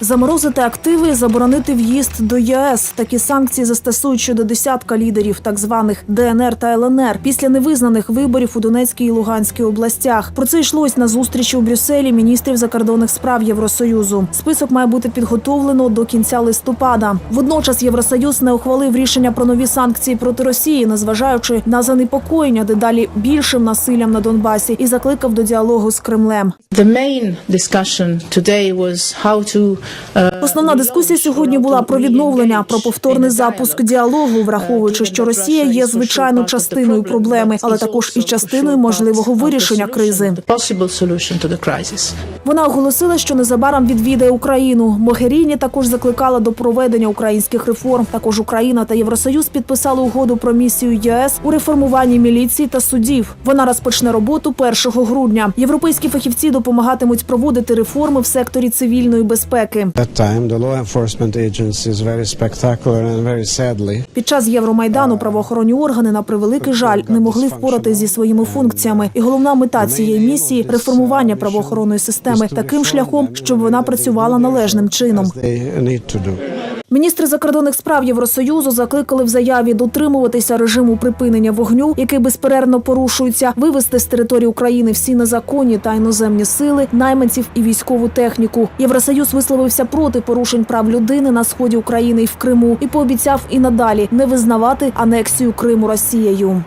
Заморозити активи і заборонити в'їзд до ЄС. Такі санкції застосують щодо десятка лідерів так званих ДНР та ЛНР після невизнаних виборів у Донецькій і Луганській областях. Про це йшлось на зустрічі у Брюсселі міністрів закордонних справ Євросоюзу. Список має бути підготовлено до кінця листопада. Водночас Євросоюз не ухвалив рішення про нові санкції проти Росії, незважаючи на занепокоєння дедалі більшим насиллям на Донбасі, і закликав до діалогу з Кремлем. The main discussion today was how to Основна дискусія сьогодні була про відновлення, про повторний запуск діалогу, враховуючи, що Росія є звичайною частиною проблеми, але також і частиною можливого вирішення кризи. Вона оголосила, що незабаром відвідає Україну. Могеріні також закликала до проведення українських реформ. Також Україна та Євросоюз підписали угоду про місію ЄС у реформуванні міліції та судів. Вона розпочне роботу 1 грудня. Європейські фахівці допомагатимуть проводити реформи в секторі цивільної безпеки. Sadly Під час Євромайдану правоохоронні органи на превеликий жаль не могли впорати зі своїми функціями. І головна мета цієї місії реформування правоохоронної системи таким шляхом, щоб вона працювала належним чином. Міністри закордонних справ Євросоюзу закликали в заяві дотримуватися режиму припинення вогню, який безперервно порушується, вивести з території України всі незаконні та іноземні сили, найманців і військову техніку. Євросоюз висловився проти порушень прав людини на сході України і в Криму і пообіцяв і надалі не визнавати анексію Криму Росією.